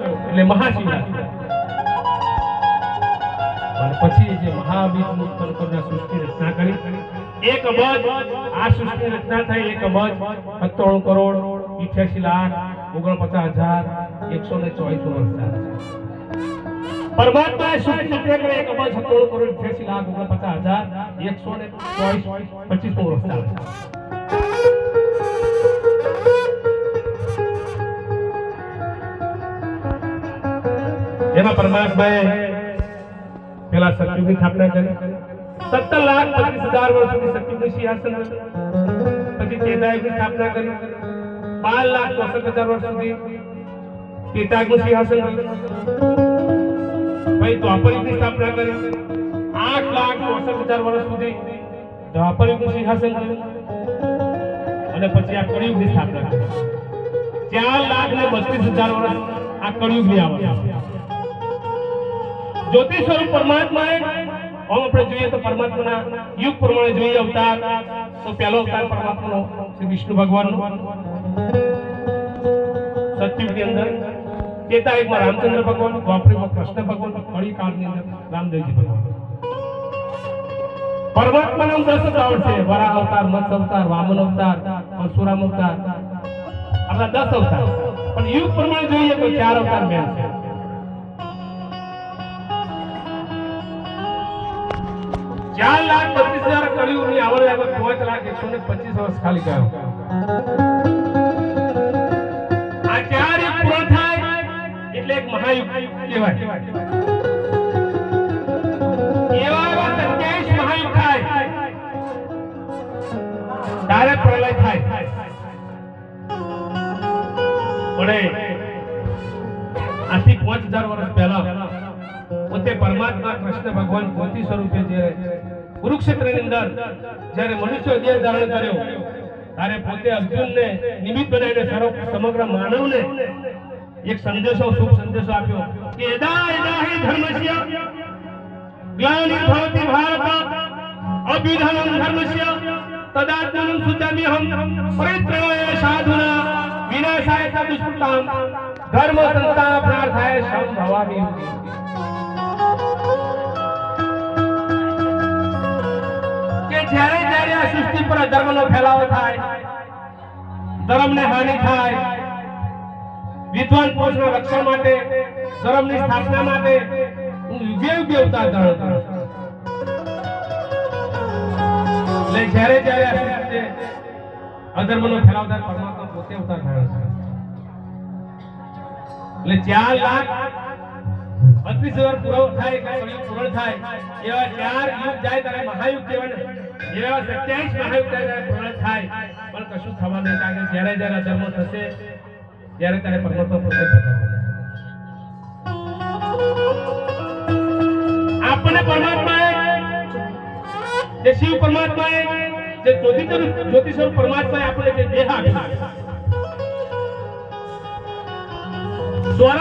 એટલે મહાશિવરાત્રિ અને પછી જે ઉત્પન્ન કરનાર સૃષ્ટિ રચના કરી, એક અબજ આ સૃષ્ટિ રચના થઈ એક અબજ સત્તાણું કરોડ ઇઠ્યાસી લાખ ઓગણપચાસ હજાર એકસો ને ચોવીસ વર્ષ પરમાત્માએ સૃષ્ટિ રચના કરી, એક અબજ સત્તાણું ઓગણપચાસ હજાર એકસો ને ચોવીસ પચીસ વર્ષ ચાલે એમાં પરમાત્માએ પેલા સત્યુગની સ્થાપના કરી. સત્તર લાખ પચીસ હજાર વર્ષ સુધી સત્યુગનું સિંહાસન પછી તેદાયુગની સ્થાપના કરી. બાર લાખ ચોસઠ હજાર વર્ષ સુધી તેતાગનું સિંહાસન પછી દ્વાપરયુગની સ્થાપના કરી. આઠ લાખ ચોસઠ હજાર વર્ષ સુધી દ્વાપરયુગનું સિંહાસન અને પછી આ કળિયુગની સ્થાપના કરી. ચાર લાખ ને બત્રીસ હજાર વર્ષ આ કળિયુગની આવવાનું જ્યોતિ સ્વરૂપ પરમાત્માએ આપણે જોઈએ તો પરમાત્માના યુગ પ્રમાણે જોઈએ અવતાર. તો પહેલો અવતાર પરમાત્માનો શ્રી વિષ્ણુ ભગવાનનો. સત્યુગની અંદર ત્રેતાયુગમાં રામચંદ્ર ભગવાન દ્વાપરીમાં કૃષ્ણ ભગવાન કળી કાળની અંદર રામદેવજી ભગવાન. પરમાત્માના દસ અવતાર છે. અવતાર મત્સ અવતાર, વામન અવતાર, પરશુરામ અવતાર. આપણા દસ અવતાર. પણ યુગ પ્રમાણે જોઈએ તો ચાર અવતાર મેન છે. ચાર લાખ પચીસ હજાર કર્યું ની આવડે આવે પાંચ લાખ એકસો ને પચીસ વર્ષ ખાલી કર્યો. આ ચાર થાય એટલે એક મહાયુગ કહેવાય. એવા એવા થાય. ત્યારે પ્રલય થાય. પણ આથી પાંચ હજાર વર્ષ પહેલા પોતે પરમાત્મા કૃષ્ણ ભગવાન જ્યોતિ સ્વરૂપે જે કુરુક્ષેત્રની અંદર જ્યારે મનુષ્ય દેહ ધારણ કર્યો, ત્યારે પોતે અર્જુનને નિમિત્ત બનાવીને સર્વ સમગ્ર માનવને એક સંદેશો, શુભ સંદેશો આપ્યો કે એદા એદા હે ધર્મસ્ય ગ્લાનિ ભવતિ ભારત અભ્યુદહનમ ધર્મસ્ય, તદાત્મનમ સુચામ્યહમ પરિત્રાય સાધુના વિનાશાય તદુષ્ટામ ધર્મ ધર્મ સંસ્થાપનાર્થાય સંભવામિ જ્યારે જ્યારે આ સૃષ્ટિ પર ધર્મનો ફેલાવો થાય ધર્મને હાનિ થાય વિદ્વાન પુરુષના રક્ષણ માટે, ધર્મની સ્થાપના માટે દેવ દેવતા છું. એટલે જ્યારે જ્યારે અધર્મનો ફેલાવો થાય, પરમાત્મા પોતે અવતાર થયો છે. એટલે ચાર લાખ બત્રીસ હજાર પૂરો થાય પૂર્ણ થાય એવા ચાર યુગ જાય ત્યારે મહાયુગ કહેવાય એવા સત્યાવીસ ત્યારે પૂર્ણ થાય. પણ કશું થવા નહીં, કારણ કે જ્યારે જ્યારે અધર્મ થશે, ત્યારે ત્યારે પરમાત્મા પોતે આપણને પરમાત્માએ, જે શિવ પરમાત્માએ, જે જ્યોતિ જ્યોતિ સ્વરૂપ પરમાત્માએ આપણે જે દેહ આપ્યો